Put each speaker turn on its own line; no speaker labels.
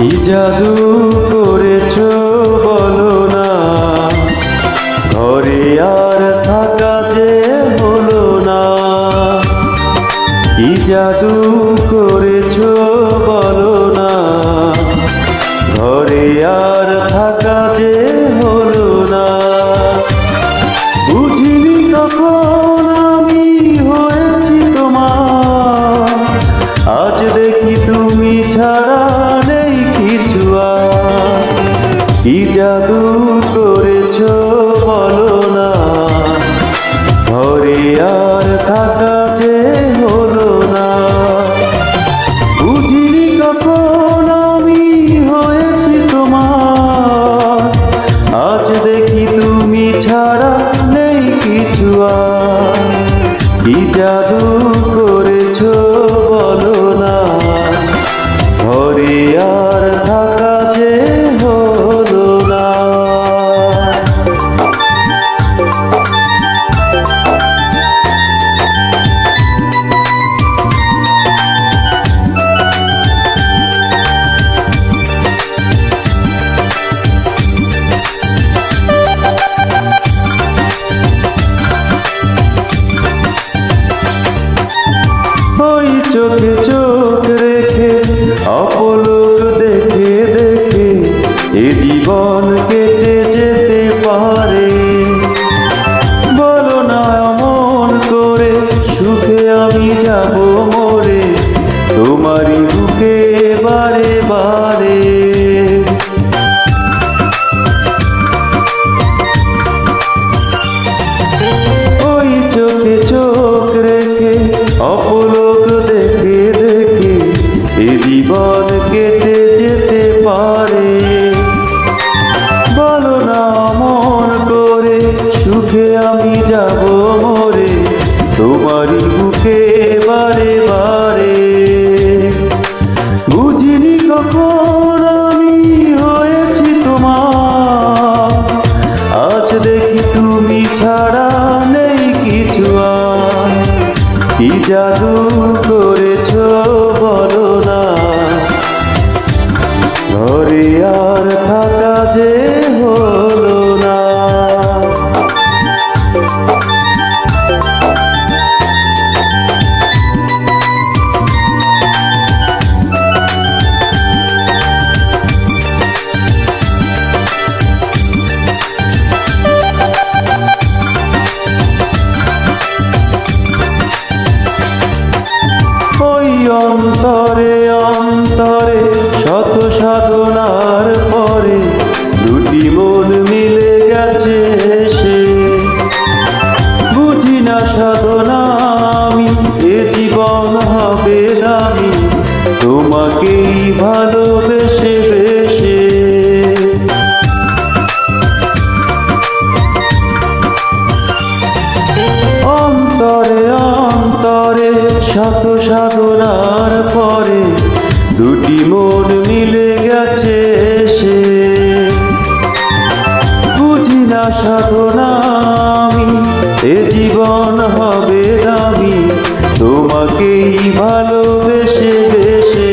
কি জাদু করেছ বলো না। ঘরে আর থাকা যে হলো না। কি জাদু করেছ বলো না। ঘরে আর থাকা যে কখন আমি হয়েছি তোমার আজ দেখি তুমি ছাড়া নেই কিছু আর। জীবন কেটে যেতে পারে। বলো না মন করে, সুখে আমি যাব মরে। তোমারই বুকে বারে অন্তরে অন্তরে, শত সাধনার পরে দুটি মন মিলে গেছে সে। বুঝি না সাধনা আমি, এ জীবন হবে দামি, তোমাকেই ভালোবেসে বেসে অন্তরে অন্তরে, শত সাধনার সাধনা আমি এ জীবন হবে দামি। তোমাকেই ভালোবেসে বেসে